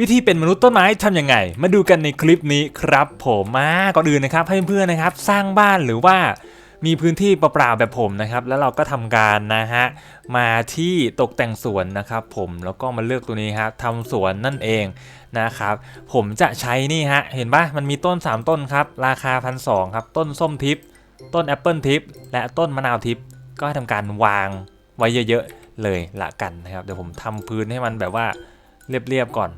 วิธีเป็นมนุษย์ต้นไม้ทำยังไง มาดูกันในคลิปนี้ครับ ผมมาก่อนอื่นนะครับให้เพื่อนๆนะครับ สร้างบ้านหรือว่ามีพื้นที่เปล่าๆแบบผมนะครับ แล้วเราก็ทำการนะฮะมาที่ตกแต่งสวนนะครับผมแล้วก็มาเลือกตัวนี้ครับทำสวนนั่นเองนะครับผมจะใช้นี่ฮะเห็นปะมันมีต้น 3 ต้นครับ ราคาพันสองครับ ต้นส้มทิพย์ต้นแอปเปิลทิพย์และต้นมะนาวทิพย์ก็ทำการวางไว้เยอะๆเลยละกันนะครับเดี๋ยวผมทำพื้นให้มันแบบว่าเรียบๆก่อน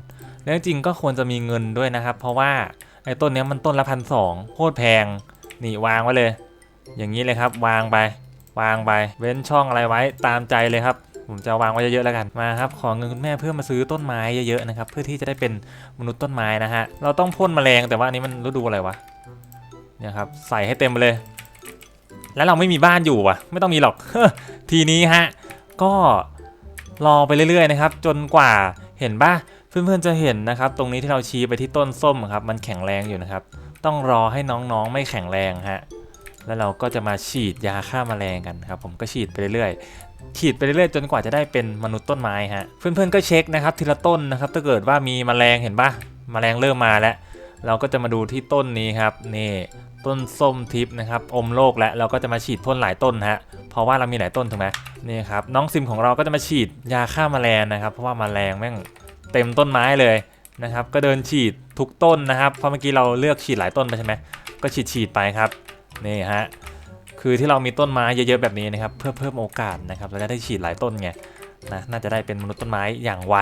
แล้วจริงก็ควรจะมีเงินด้วยนะครับ เพราะว่าไอ้ต้นนี้มันต้นละพันสองโคตรแพง นี่วางไว้เลย อย่างนี้เลยครับ วางไป วางไป เว้นช่องอะไรไว้ตามใจเลยครับผมจะวางไว้เยอะๆแล้วกันมาครับขอเงินคุณแม่เพื่อมาซื้อต้นไม้เยอะๆนะครับเพื่อที่จะได้เป็นมนุษย์ต้นไม้นะฮะเราต้องพ่นแมลงแต่ว่าอันนี้มันฤดูอะไรวะเนี่ยครับใส่ให้เต็มไปเลย แล้วเราไม่มีบ้านอยู่ว่ะ ไม่ต้องมีหรอกทีนี้ฮะก็รอไปเรื่อยๆนะครับ จนกว่าเห็นป่ะ เพื่อนๆจะเห็นนะครับ ตรงนี้ที่เราชี้ไปที่ต้นส้มครับ มันแข็งแรงอยู่นะครับ ต้องรอให้น้องๆไม่แข็งแรงฮะแล้วเราก็จะมาฉีดยาฆ่าแมลงกันครับ ผมก็ฉีดไปเรื่อยๆฉีดไปเรื่อยๆจนกว่าจะได้เป็นมนุษย์ต้นไม้ฮะเพื่อนๆก็เช็คนะครับ ทีละต้นนะครับ ถ้าเกิดว่ามีแมลงเห็นปะแมลงเริ่มมาแล้ว เราก็จะมาดูที่ต้นนี้ครับนี่ต้นส้มทิพย์นะครับอมโลกแล้วเราก็จะมาฉีดพ่นหลายต้นฮะเพราะว่าเรามีหลายต้นถูกไหมนี่ครับน้องซิมของเราก็จะมาฉีดยาฆ่าแมลงนะครับ เพราะว่าแมลงแม่ง เต็มต้นไม้เลยนะครับ ก็เดินฉีดทุกต้นนะครับ เพราะเมื่อกี้เราเลือกฉีดหลายต้นไปใช่ไหมก็ฉีดฉีดไปครับนี่ฮะคือที่เรามีต้นไม้เยอะๆแบบนี้นะครับ เพื่อเพิ่มโอกาสนะครับเราจะได้ฉีดหลายต้นไงนะน่าจะได้เป็นมนุษย์ต้นไม้อย่างไว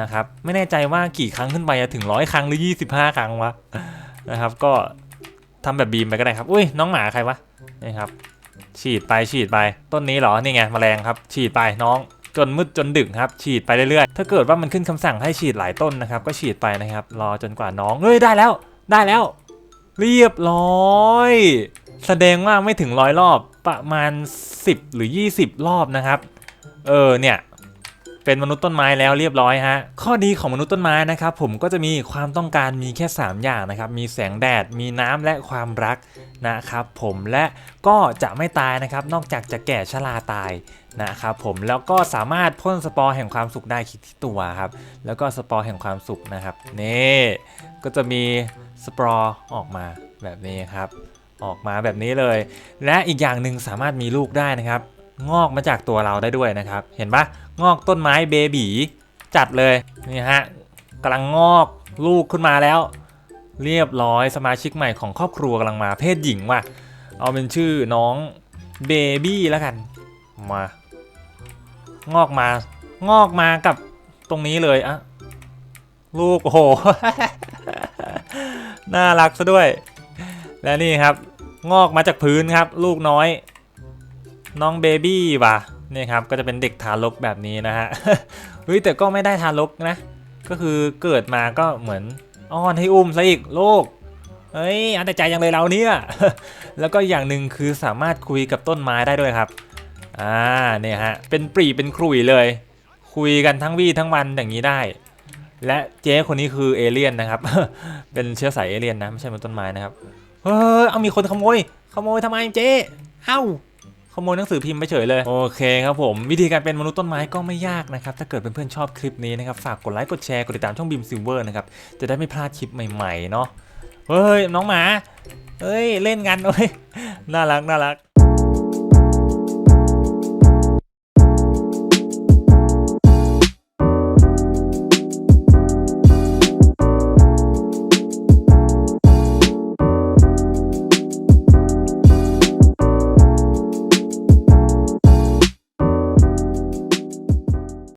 นะครับ ไม่แน่ใจว่ากี่ครั้งขึ้นไปอะถึงร้อยครั้งหรือ 25 ครั้งวะนะครับ ก็ทำแบบบีมไปก็ได้ครับ อุ้ยน้องหมาใครวะนี่ครับฉีดไปฉีดไปต้นนี้เหรอนี่ไงแมลงครับ ฉีดไปน้อง จนมืดจนดึกครับ ฉีดไปเรื่อยๆ ถ้าเกิดว่ามันขึ้นคำสั่งให้ฉีดหลายต้นนะครับ ก็ฉีดไปนะครับ รอจนกว่าน้องเฮ้ยได้แล้ว ได้แล้ว เรียบร้อย แสดงว่าไม่ถึงร้อยรอบประมาณ 10 หรือ 20 รอบนะครับ เออเนี่ย เป็นมนุษย์ต้นไม้แล้วเรียบร้อยฮะข้อดีของมนุษย์ต้นไม้นะครับผมก็จะมีความต้องการมีแค่ 3 อย่างนะครับมีแสงแดดมีน้ำและความรักนะครับผมและก็จะไม่ตายนะครับนอกจากจะแก่ชราตายนะครับผมแล้วก็สามารถพ่นสปอร์แห่งความสุขได้ที่ตัวครับแล้วก็สปอร์แห่งความสุขนะครับนี่ก็จะมีสปอร์ออกมาแบบนี้ครับออกมาแบบนี้เลย และอีกอย่างหนึ่งสามารถมีลูกได้นะครับ งอกมาจากตัวเราได้ด้วยนะครับ เห็นปะงอกต้นไม้เบบีจัดเลยนี่ฮะกำลังงอกลูกขึ้นมาแล้ว เรียบร้อยสมาชิกใหม่ของครอบครัวกำลังมาเพศหญิงว่ะเอาเป็นชื่อน้องเบบี้แล้วกันมางอกมางอกมากับตรงนี้เลยอะลูกโอ้โห น่ารักซะด้วย และนี่ครับ งอกมาจากพื้นครับ ลูกน้อย น้องเบบี้ว่ะนี่ครับก็จะเป็นเด็กทารกแบบนี้นะฮะเฮ้ยแต่ก็ไม่ได้ทารกนะ ก็คือเกิดมาก็เหมือนอ้อนให้อุ้มซะอีกลูกเฮ้ยอันแต่ใจยังเลยเราเนี่ยแล้วก็อย่างหนึ่งคือสามารถคุยกับต้นไม้ได้ด้วยครับอ่าเนี่ยฮะเป็นปรีเป็นครุยเลย คุยกันทั้งวี่ทั้งวันอย่างนี้ได้ และเจ๊คนนี้คือเอเลี่ยนนะครับ เป็นเชื้อสายเอเลี่ยนนะไม่ใช่เป็นต้นไม้นะครับเฮ้ยเอามีคนขโมยขโมยทำไมเจ๊เอ้า ขโมยหนังสือพิมพ์ไปเฉยเลย โอเคครับผม วิธีการเป็นมนุษย์ต้นไม้ก็ไม่ยากนะครับ ถ้าเกิดเพื่อนๆชอบคลิปนี้นะครับ ฝากกดไลค์ กดแชร์ กดติดตามช่องบีมซิลเวอร์นะครับ จะได้ไม่พลาดคลิปใหม่ๆเนาะ เฮ้ย น้องหมา เฮ้ย เล่นกันเฮ้ย น่ารัก น่ารัก